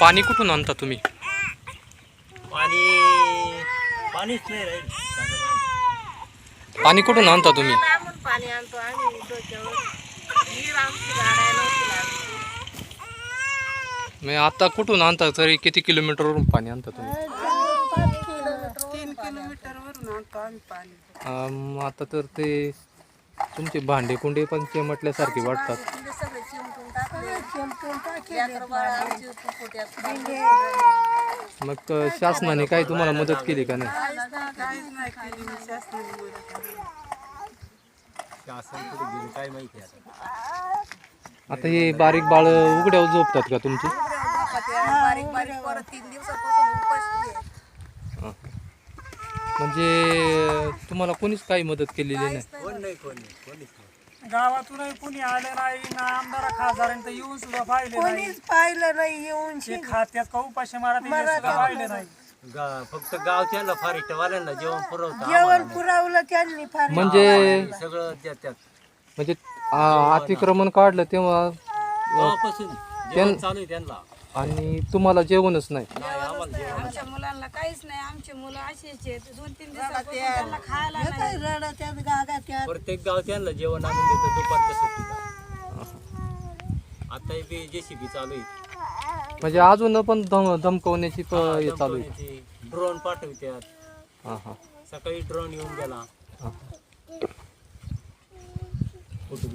पाणी कुठून आणता तुम्ही? पाणी पाणीच नाही राहील. पाणी कुठून आणता तुम्ही? पाणी आणतो आम्ही. म्हणजे आता कुठून आणता तरी किती किलोमीटरवरून पाणी आणता तुम्ही? तीन किलोमीटर वरून आणतो आम्ही पाणी. अं, आता तर ते तुमचे भांडे कुंडे पण चिमटल्यासारखे वाटतात. मग शासनाने काही तुम्हाला मदत केली का नाही? आता हे बारीक बाळ उघड्यावर झोपतात का तुमची? म्हणजे तुम्हाला कोणीच काही मदत केलेली नाही? गावातूनही कुणी आले नाही ना आमदार खासदारांत येऊन सुद्धा पाहिले नाही. कोणीच पाहिलं नाही येऊन ते खात्यात का उपाशी मारा ते सुद्धा पाहिले नाही. गा फक्त गावच्याला फॉरेस्टवाल्यांना जेवण पुरवतं जेवण पुरवलं त्यांनी फार म्हणजे सगळं देतात. म्हणजे आ- अतिक्रमण काढलं तेव्हा तेव्हापासून जेवण चालू आहे त्यांना. आणि तुम्हाला जेवणच नाही नाही आम्हाला जेवण आमच्या मुलांना काहीच नाही. आमचे मुलं असेच आहेत. दोन तीन दिवसापासून त्यांना खायला नाही. रडत्यात गागात्यात प्रत्येक गावच्यांना जेवण आणून देतो दुपारच्या सुट्टीला आता बी जेसीबी चालू आहे. म्हणजे अजून पण धम धमकवण्याची प- हे चालू आहे. ड्रोन पाठवतात हा हा. सकाळी ड्रोन येऊन गेला. हा. फोटो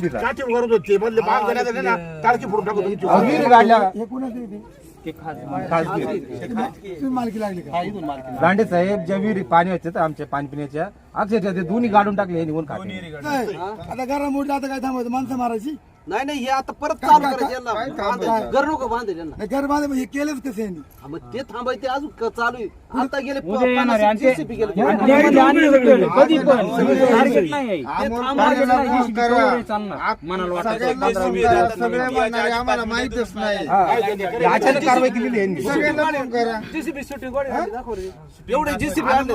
बिट काढून नेतात वरून होते मधले भाग झाले झाले ना टाळकी फोडून टाकू तुमची लांडे साहेब ज्या विहिरी पाणी होते तर आमच्या पाणी पिण्याच्या अक्षरशः ते दोन्ही गाडून टाकले हे निघून खाते. आता घरा मोठी आता काय थांबायचं माणसं मारायची? नाही नाही हे आता परत चालू करायचे यांना. बांधायचे. घर नको बांधे त्यांना घर बांधे हे केलंच कसं यांनी हा, मग ते थांबायचे अजून क- चालू आहे. आता गेले प- पन्नास JCB गेले. ते थांबायचे आम्हाला माहितच नाही. अचानक कारवाई केलेली यांनी JCB shooting गोळी झाली, दाखव रे. एवढे जेसीबी आणले.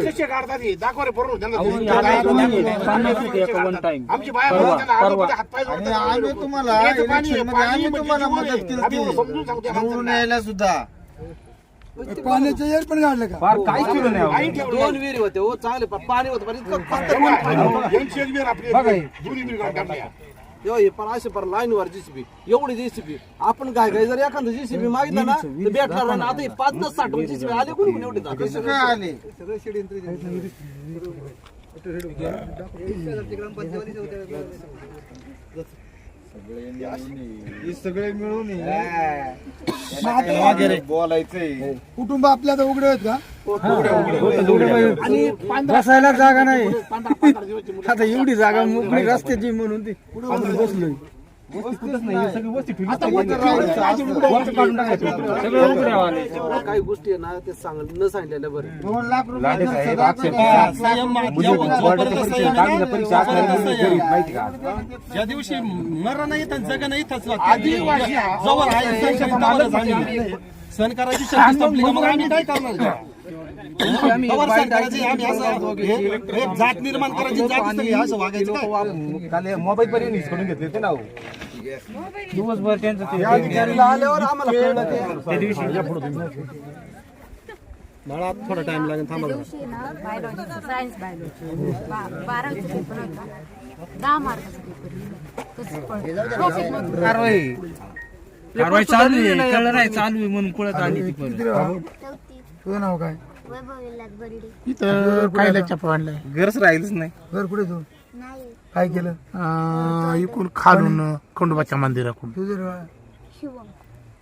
कसे काढतात? दाखवा रे बरोबर त्यांना. आमची बाया म्हणतात त्यांना, आजोबाचे हातपाय जोडतात. आम्ही तुम्हाला इलेक्शनमध्ये आम्ही म्हणजे तुम्हाला. मदत केली. निवडून. यायला सुद्धा. पाण्याचं येर पण काढलं का? फार काहीच केलं नाही ठेवलं दोन विहिरी होते हो चांगले पण पाणी होतं पण इतकं हे. पण. असे लाईन वर जेसीबी एवढी जेसीबी. आपण काय काय जर एखादं जेसीबी मागितलं ना तर भेटणार नाही. आता हे पाच दस साठ जेसीबी आले कोणी कोणी एवढे जाते कसं काय आले? हे सगळे मिळून बोलायचंय. कुटुंब आपल्या आता उघडे आहेत का? बसायला जागा नाही. आता एवढी जागा मोकळी रस्त्याची म्हणून ती. बसलोय? काही गोष्टी आहे ना ते सांग न सांगितलेल्या बरं. दोन लाख रुपये परीक्षा असणारी मुलगी गरीब, माहिती का? ज्या दिवशी मरण नाही तर नाही आदिवासी हा- जवळ आहे सण करायची शक्ती संपली का? मग आम्ही काय करणार? तवर सण करायची, आम्ही असं हे- एक जात निर्माण करायची जात सगळी असं वागायचं काय? काल मोबाईल पर्यंत हिसकडून घेतले होते ना हो. दिवसभर त्यांचं ते अधिकारीला आल्यावर आम्हाला कळलं ते. बाळा थोडा टाइम लागेल थांबा जरा. दिवशी ना बायोलॉजी सायन्स बायोलॉजी बारावीचा पेपर होता. दहा मार्काचा पेपर तसंच पडलं. कारवाई. कारवाई चालू आहे. कळलं नाही चालू आहे म्हणून पळत आली ती परत तुझं नाव काय? इथं काय लक्षात आणलंय घरच राहिलच नाही. घर कुठे तू? काय केलं? अं, इकडून खालून खंडोबाच्या मंदिराकडून. तुझं नाव-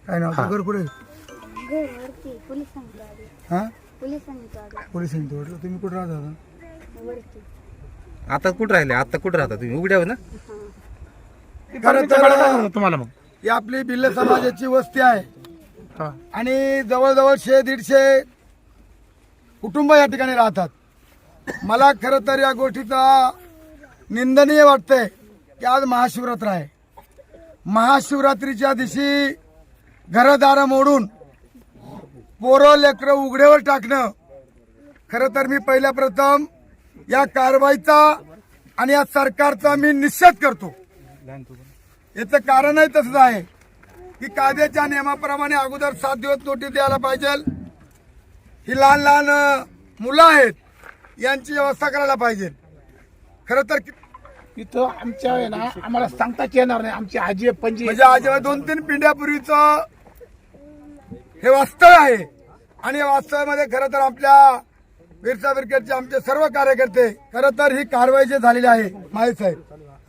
काय नाव? तुझं घर कुठे? घरवरती पोलीस सांगितलं आधी हा? पोलीस सांगितलं आधी पोलीस सांगितलं तुम्ही कुठे राहत होता वरती. आता कुठं राहिले? आता कुठं राहता तुम्ही? उघड्यावर ना? खरं तर तुम्हाला मग. ही आपली भिल्ल समाजाची वस्ती आहे. हा. आणि जवळजवळ शे दीडशे कुटुंब या ठिकाणी राहतात. मला खरं तर या गोष्टीचा निंदनीय वाटतंय की आज महाशिवरात्र आहे. महाशिवरात्रीच्या दिवशी घरदार मोडून पोरं लेकरं उघड्यावर टाकणं खरं तर मी पहिल्या प्रथम या कारवाईचा आणि या सरकारचा मी निषेध करतो. याचं कारणही तसंच आहे की कायद्याच्या नियमाप्रमाणे अगोदर सात दिवस नोटीस द्यायला पाहिजे. ही लहान लहान मुलं आहेत यांची व्यवस्था करायला पाहिजे. खरं तर इथं आमच्या आहे ना आम्हाला सांगताच येणार नाही. आमची आजी पंजी म्हणजे आज दोन तीन पिढ्यापूर्वीचं हे वास्तव आहे. आणि या वास्तवामध्ये खरं तर आपल्या बिरसा ब्रिगेडचे आमचे सर्व कार्यकर्ते खरं तर ही कारवाई जी झालेली आहे माळी साहेब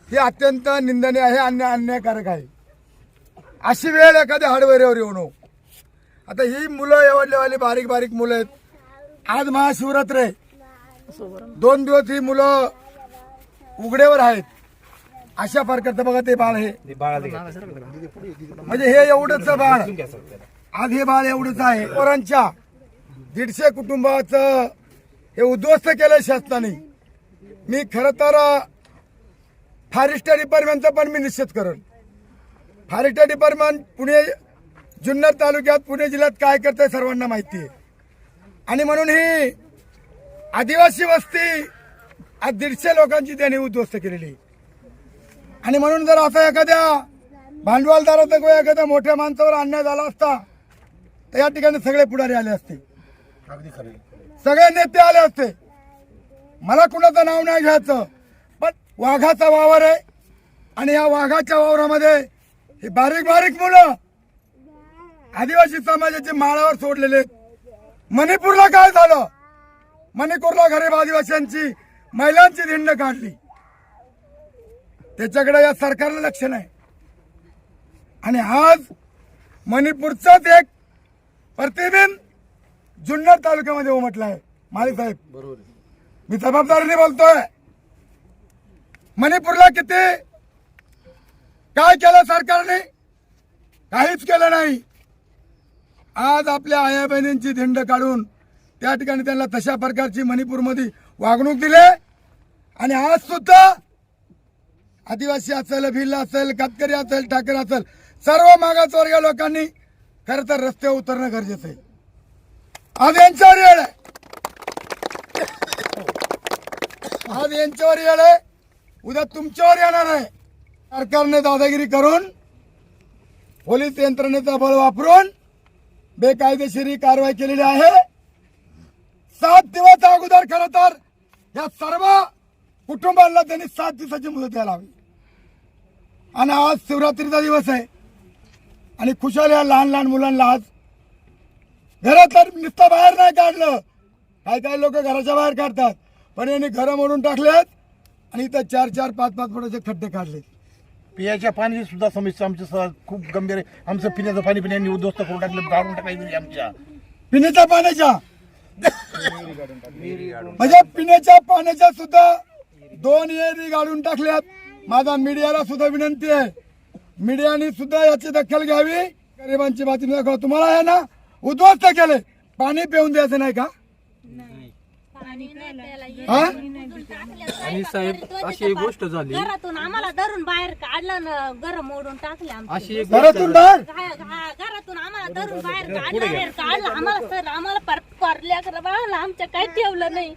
ही अत्यंत निंदनीय आहे आणि अन्यायकारक आहे. अशी वेळ एखाद्या हाडवऱ्यावर येऊ नको आता ही मुलं एवढलेवाली बारीक बारीक मुलं आहेत. आज महाशिवरात्र आहे. दोन दिवस ही मुलं उघड्यावर आहेत. अशा प्रकारचं बघा ते बाळ हे. म्हणजे हे एवढंच बाळ. आज हे बाळ एवढंच आहे. पोरांच्या दीडशे कुटुंबाचं हे उद्ध्वस्त केलं शासनाने. मी खरं तर फॉरेस्ट डिपार्टमेंटचा पण मी निश्चित करेन. फॉरेस्ट डिपार्टमेंट पुणे जुन्नर तालुक्यात पुणे जिल्ह्यात काय करतंय सर्वांना माहिती आहे. आणि म्हणून ही आदिवासी वस्ती आज दीडशे लोकांची त्यांनी उद्ध्वस्त केलेली. आणि म्हणून जर असा एखाद्या भांडवलदाराचा किंवा एखाद्या मोठ्या माणसावर अन्याय झाला असता तर या ठिकाणी सगळे पुढारी आले असते. सगळे नेते आले असते. मला कुणाचं नाव नाही घ्यायचं पण वाघाचा वावर आहे. आणि या वाघाच्या वावरामध्ये ही बारीक बारीक मुलं आदिवासी समाजाचे माळावर सोडलेले. मणिपूरला काय झालं? मणिपूरला गरीब आदिवासींची महिलांची धिंड काढली. त्याच्याकडे या सरकारला लक्ष नाही. आणि आज मणिपूरचाच एक प्रतिबिंब जुन्नर तालुक्यामध्ये उमटला आहे माळी साहेब. मी जबाबदारीने बोलतोय. मणिपूरला किती काय केलं सरकारने? काहीच केलं नाही. आज आपल्या आया बहिणींची धिंड काढून त्या ठिकाणी त्यांना तशा प्रकारची मणिपूरमध्ये वागणूक दिले आणि आज सुद्धा आदिवासी असेल भिल्ल असेल कातकरी असेल ठाकरे असेल सर्व मागासवर्गीय लोकांनी खरं तर रस्त्यावर उतरणं गरजेचं आहे. आज यांच्यावर वेळ आहे. आज यांच्यावर वेळ आहे. उद्या तुमच्यावर येणार आहे. सरकारने दादागिरी करून पोलीस यंत्रणेचा बळ वापरून बेकायदेशीर कारवाई केलेली आहे. सात दिवस अगोदर खरं तर या सर्व कुटुंबांना त्यांनी सात दिवसाची मुदत द्यायला हवी. आणि आज शिवरात्रीचा दिवस आहे. आणि खुशाल या लहान लहान मुलांना आज घरात नुसतं बाहेर नाही काढलं. काही काही लोक घराच्या बाहेर काढतात. पण यांनी घरं मोडून टाकलेत आणि इथं चार चार पाच पाच फुटाचे खड्डे काढले पिण्याच्या पाण्याची सुद्धा समस्या आमच्या स- खूप गंभीर आहे. आमचं पिण्याचं पाणी पिण्याने उद्ध्वस्त करून टाकलं गाडून टाकायचं आमच्या. पिण्याच्या पाण्याच्या म्हणजे पिण्याच्या पाण्याच्या सुद्धा दोन एरी गाडून टाकल्यात. माझा मीडियाला सुद्धा विनंती आहे. मीडियाने सुद्धा याची दखल घ्यावी. गरिबांची बातमी दाखवा. तुम्हाला आहे ना उद्ध्वस्त केले पाणी पिऊन द्यायचं नाही का? हा आणि साहेब अशी एक गोष्ट झाली. घरातून आम्हाला धरून बाहेर काढलं ना घर मोडून टाकले आमचं. अशी एक घरातून बाहेर घा- घा- घरातून आम्हाला धरून बाहेर काढलं बाहेर काढलं. आम्हाला सर आम्हाला पार पारल्या बाळाला आमच्या काही ठेवलं नाही.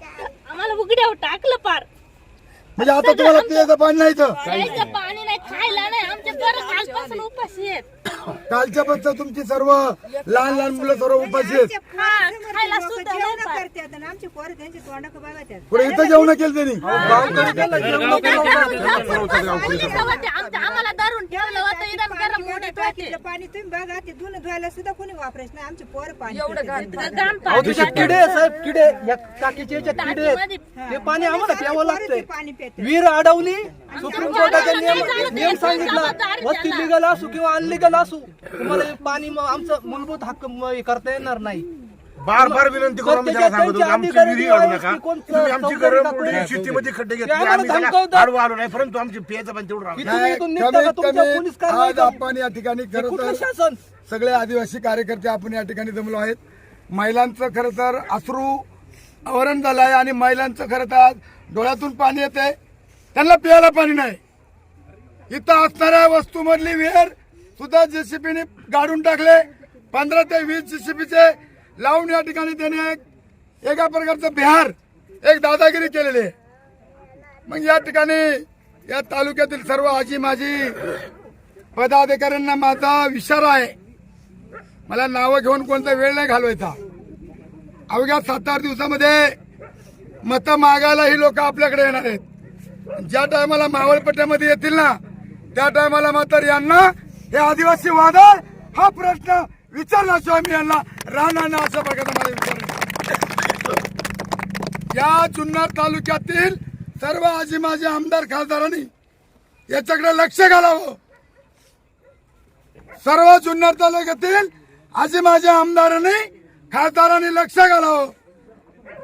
आम्हाला उघड्यावर टाकलं पार म्हणजे आता तुम्हाला पिण्याचं पाणी नाही इथं. प्यायचं पाणी नाही खायला नाही. आमच्या बरं कालपासून उपाशी आहेत. कालच्या पासून तुमची सर्व लहान लहान मुलं सर्व उपाशी आहेत. हा, खायला सुद्धा नाही पार. करतात आणि आमचे पोरं त्यांचे तोंड बघतात पुढे इथं जेवण केलं. त्यांनी आम्हाला धरून ठेवलं होतं. इथं गरम मोठे टाकीतलं पाणी तुम्ही बघा ते धुणं धुवायला सुद्धा कोणी वापरायचं नाही. आमचे पोरं पाणी पितात. घाण अहो पाणी तुझे किडे आहे, साहेब किडे. या टाकीचे याच्यात किडे आहेत. टाकीमध्ये ते पाणी आम्हाला प्यावं लागतंय. पाणी पितात. अडवली सुप्रीम कोर्टाचा नियम नियम सांगितला. वस्ती लिगल असू किंवा अनलिगल असू तुम्हाला पाणी मग आमचं मूलभूत हक्क म- हे करता येणार नाही. बार बार विनंती करून आम्ही त्याला सांगत होतो आमची विहिरी अडू नका. तुम्ही आमची घरं मोडली शेतीमध्ये खड्डे घेतले आम्हाला आम्ही त्याला धमकावतात. आडवं आलो नाही परंतु आमची पियाचं पण तेवढं राहतं. की तुम्ही इथून निघता कमीत का तुमच्या कमी पोलीस कारवाई आज करा. आपण या ठिकाणी हे खरं कुठलं तर शासन? सगळे आदिवासी कार्यकर्ते आपण या ठिकाणी जमलो आहेत. महिलांचं खरं तर अश्रू आवरण झालं आहे आणि महिलांचं खरं तर आज डोळ्यातून पाणी येते त्यांना प्यायला पाणी नाही. इथं असणाऱ्या वस्तूमधली विहीर सुद्धा जेसीबीने गाडून टाकले. पंधरा ते वीस जेसीबीचे लावून या ठिकाणी त्याने एक एका प्रकारचं बिहार एक दादागिरी केलेली आहे. मग या ठिकाणी या तालुक्यातील सर्व आजी माझी पदाधिकाऱ्यांना माझा विचार आहे. मला नावं घेऊन कोणता वेळ नाही घालवायचा. अवघ्या सात आठ दिवसामध्ये मतं मागायला ही लोक आपल्याकडे येणार आहेत. ज्या टायमाला मावळपट्ट्यामध्ये येतील ना त्या टायमाला मात्र यांना हे आदिवासी वादळ हा प्रश्न विचारल्याशिवाय मी यांना. राहणार असं अशा मला विचार या जुन्नर तालुक्यातील सर्व आजी माझे आमदार खासदारांनी याच्याकडे लक्ष घालावं. सर्व जुन्नर तालुक्यातील आजी माझ्या आमदारांनी खासदारांनी लक्ष घालावं.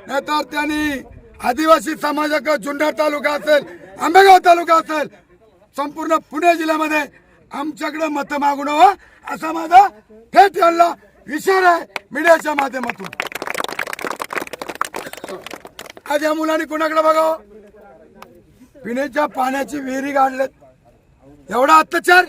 नाहीतर त्यांनी आदिवासी समाजाकडे जुन्नर तालुका असेल आंबेगाव तालुका असेल संपूर्ण पुणे जिल्ह्यामध्ये आमच्याकडे मत मागून असा माझा थेट यांना इशारा आहे मीडियाच्या माध्यमातून. आज या मुलांनी कोणाकडे बघावं? पिण्याच्या पाण्याची विहिरी काढलेत एवढा अत्याचार?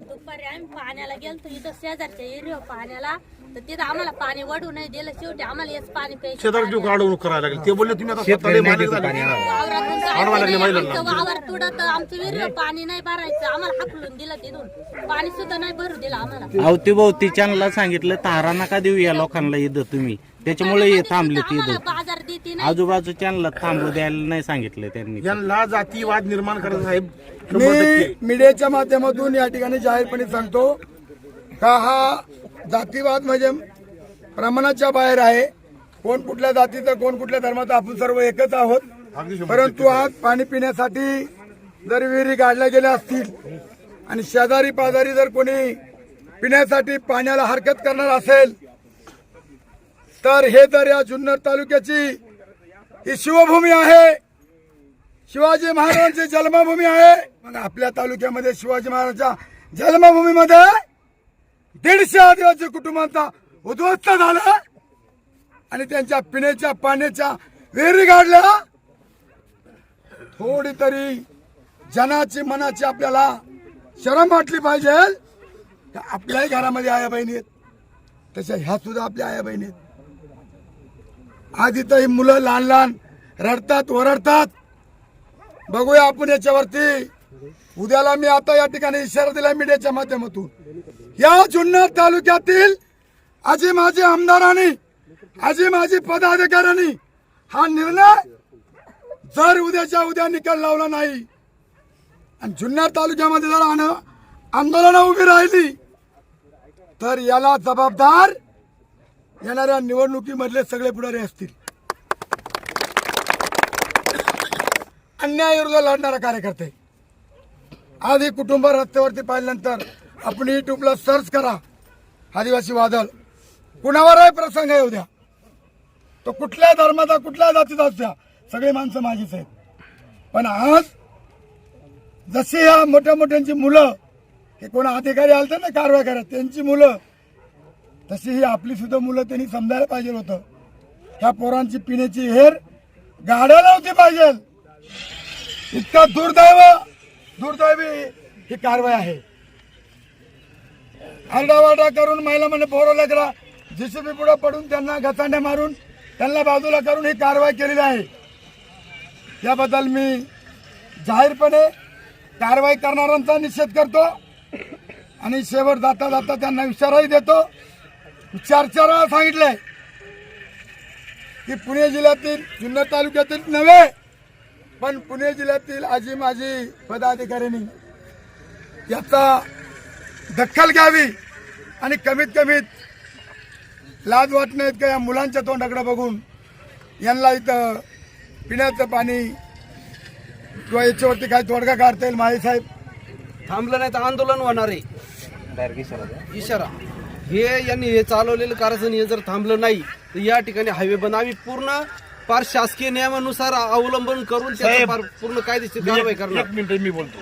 दुपारी आम्ही पाण्याला गेलतो इथं शेजारच्या एरिया पाण्याला. तर तिथं आम्हाला पाणी वडू नाही दिलं. शेवटी आम्हाला हेच पाणी प्यायचं शेजारी अडवणूक करायला लागली. ते बोलले तुम्ही आता स्वतःला मालिक झाले. वावरातून जायचं नाही. आमचं वावर तुडत आमचं पाणी नाही भरायचं. आम्हाला हाकलून दिलं तिथून. पाणी सुद्धा नाही भरू दिलं आम्हाला. अवतीभोवतीच्यांना सांगितलं तारा नका देऊ या लोकांना इथं तुम्ही. त्याच्यामुळे हे थांबले आम्हाला इथं बाजार देते नाही. आजूबाजूच्यांना थांबू द्यायला नाही सांगितलं त्यांनी. यांना जातीवाद निर्माण करायचं साहेब शंभर मी टक्के मीडियाच्या माध्यमातून या ठिकाणी जाहीरपणे सांगतो का हा जातीवाद म्हणजे प्रमाणाच्या बाहेर आहे. कोण कुठल्या जातीचं कोण कुठल्या धर्माचं आपण सर्व एकच आहोत. परंतु आज पाणी पिण्यासाठी जर विहिरी काढल्या गेल्या असतील आणि शेजारी पाजारी जर कोणी पिण्यासाठी पाण्याला हरकत करणार असेल तर हे जर या जुन्नर तालुक्याची ही शिवभूमी आहे. शिवाजी महाराजांची जन्मभूमी आहे. मग आपल्या तालुक्यामध्ये शिवाजी महाराजांच्या जन्मभूमीमध्ये दीडशे आदिवासी कुटुंबांचा उद्ध्वस्त झाला आणि त्यांच्या पिण्याच्या पाण्याच्या विहिरी काढल्या थोडी तरी जनाची मनाची आपल्याला शरम वाटली पाहिजे. आपल्याही घरामध्ये आया बहिणी आहेत. तशा ह्या सुद्धा आपल्या आया बहिणी आहेत. आज इथं ही मुलं लहान लहान रडतात ओरडतात. बघूया आपण याच्यावरती. उद्याला मी आता या ठिकाणी इशारा दिला मीडियाच्या माध्यमातून. या जुन्नर तालुक्यातील आजी माझी आमदारांनी आजी माझी पदाधिकाऱ्यांनी हा निर्णय जर उद्याच्या उद्या निकाल लावला नाही. आणि जुन्नर तालुक्यामध्ये जर आण- आंदोलनं उभी राहिली तर याला जबाबदार येणाऱ्या निवडणुकीमधले सगळे पुढारी असतील. अन्यायाविरुद्ध लढणारा कार्यकर्ते. आज ही कुटुंब रस्त्यावरती पाहिल्यानंतर आपण युट्यूबला सर्च करा. आदिवासी वादळ कुणावरही प्रसंग आहे उद्या तो कुठल्या धर्माचा कुठल्या जातीचा असत्या सगळे माणसं माझीच आहेत. पण आज जशी ह्या मोठ्या मोठ्यांची मुलं हे कोणा अधिकारी आलते ना कारवाई करा त्यांची मुलं तशी ही आपली सुद्धा मुलं त्यांनी समजायला पाहिजे होतं. ह्या पोरांची पिण्याची हेर गाड्या नव्हती पाहिजे. इतका दुर्दैव दुर्दैवी ही कारवाई आहे. आरडावारडा करून महिला म्हणे पोरवल्या करा जीसीबी पुढे पडून त्यांना घसांड्या मारून त्यांना बाजूला करून ही कारवाई केलेली आहे. याबद्दल मी जाहीरपणे कारवाई करणाऱ्यांचा निषेध करतो आणि शेवट जाता जाता त्यांना विचारही देतो. चार चार वेळा सांगितलंय की पुणे जिल्ह्यातील जुन्नर तालुक्यातील नव्हे पण पुणे जिल्ह्यातील आजी माजी पदाधिकाऱ्यांनी याचा दखल घ्यावी आणि कमीत कमीत लाज वाटण्यात का या मुलांच्या तोंडाकडे बघून? यांना इथं पिण्याचं पाणी किंवा याच्यावरती काय तोडगा काढता येईल माळी साहेब? थांबलं नाही तर आंदोलन होणार आहे. इशारा हे यांनी हे चालवलेलं कारस्थान हे जर थांबलं नाही तर या ठिकाणी हायवे बंद आम्ही पूर्ण. फार शासकीय नियमानुसार अवलंबन करून पूर्ण कायदेशीर कारवाई करणार. एक मिनिट मी बोलतो.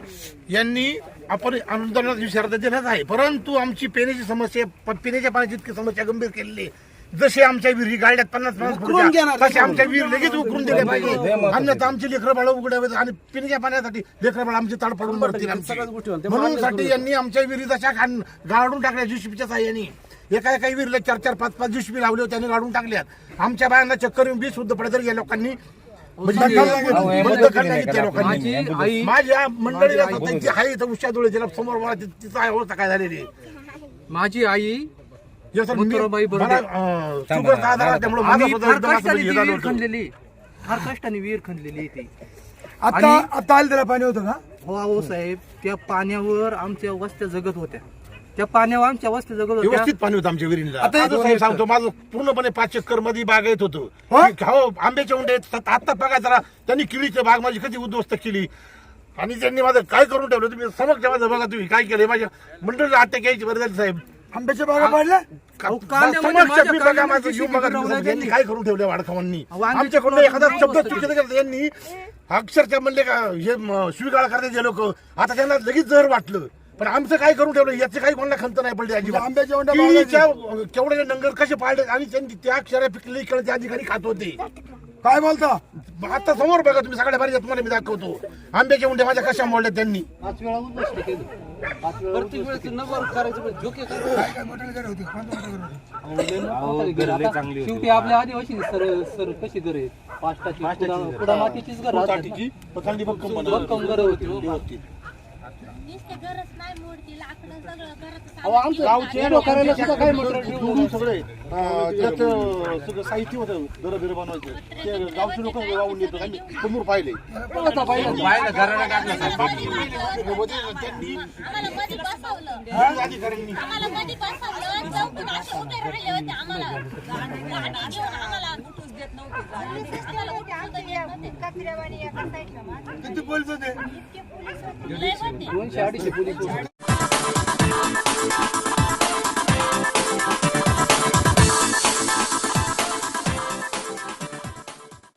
यांनी आपण आंदोलनात विचारता देण्यात आहे. परंतु आमची पिण्याची समस्या पिण्याच्या पाण्याची इतकी समस्या गंभीर केलेली आहे. जसे आमच्या विहिरी गाड्यात पन्नास पन्नास. तसे आमच्या विहीर लगेच उकरून दिले पाहिजे. अन्यथा आमची लेकरं बाळ उघडावेत आणि पिण्याच्या पाण्यासाठी लेकरं बाळ आमची ताड पडून मरतील. म्हणून साठी यांनी आमच्या विहिरी खान गाडून टाकल्या. जीसीपीच्या साह्याने. एका एका विहिरीला चार चार पाच पाच जीसीपी लावले होते त्यांनी गाडून टाकल्यात. आमच्या बायांना चक्कर येऊन बी शुद्ध पडत या लोकांनी. म्हणजे बंद करण्यात त्या लोकांनी माझ्या मंडळीला त्यांची आहे इथं उषा ज्याला समोर मला ति- तिचं अवस्था काय झालेली आहे. माझी आई हे सर, मी- मथुराबाई बर्डे. मला, अं, शुगरचा आजार आहे, त्यामुळे माझं आम्ही स्वतः फार एकदम असं कष्टाने म्हणजे ती झालं विहीर होतं. खणलेली फार कष्टाने विहीर खणलेली ती आता आता आलं त्याला पाणी होतं का हो साहेब त्या पाण्यावर आमच्या वस्त्या जगत होत्या त्या पाण्यावर आमच्या वस्त्या जगत होत्या. व्यवस्थित पाणी होतं आमच्या विहिरीला आता साहेब सांगतो माझं पूर्णपणे पाच एकरमध्ये बाग येत होतो. हो? हो आंब्याच्या उंडे आता बघा जरा त्यांनी किळीची बाग माझी कधी उद्ध्वस्त केली. आणि त्यांनी माझं काय करून ठेवलं तुम्ही समक्ष माझं बघा तुम्ही काय केलं माझ्या मंडळीला हत्या घ्यायची बरं झाली साहेब. आंब्याच्या बागा पाडल्या? अहो, कांद्यामध्ये समक्ष माझ्या मी बघा कांद्यामध्ये माझं जीव बघा. तुम्ही. यांनी काय करून ठेवलं वाडखावांनी वांग्याची आमच्याकडून एखादा नाही शब्द बसत चुकीचं केलं यांनी अक्षरशः म्हणले का हे म, शिवीगाळ करते लोक. आता त्यांना लगेच जर वाटलं पण आमचं काय करून ठेवलं? याची काही कोणाला खंत नाही पडली अजिबात. आंब्याच्या वंड्या केळीच्या केवढे नंगर कसे पाळले? आणि त्यांनी त्या अक्षरा पिकलेली केळं त्या अधिकारी खात होते. काय बोलता? आता समोर बघा तुम्ही सगळ्या भारी तुम्हाला मी दाखवतो. आंब्याचे उंडे माझ्या कशा मोडले त्यांनी. प्रत्येक वेळेस नंबर करायचं पण जोके शेवटी आपल्या आदिवासी सर सर कशी घर आहेत पाचटाची पुडा- पुडा मातीचीच घर होती. नुसते गरज नाही मोडती लाकडं सगळं अहो घरात आमचं गावचे सुद्धा मटेरियल ठेवून सगळे अं, त्यात अं, सगळं साहित्य होतं दर बिर बनवायचं. ते गावचे लोक वाहून येतात आम्ही समोर पाहिले. बाहेर घराला टाकलं साहेब. त्यांनी आम्हाला मध्ये बसवलं? अधिकाऱ्यांनी आम्हाला मध्ये बसवलं? चौकून असे उभे राहिले होते आम्हाला. गाडी घेऊन आम्हाला. बुटूस देत नव्हती किती पोलीस होते? दोनशे अडीचशे पोलीस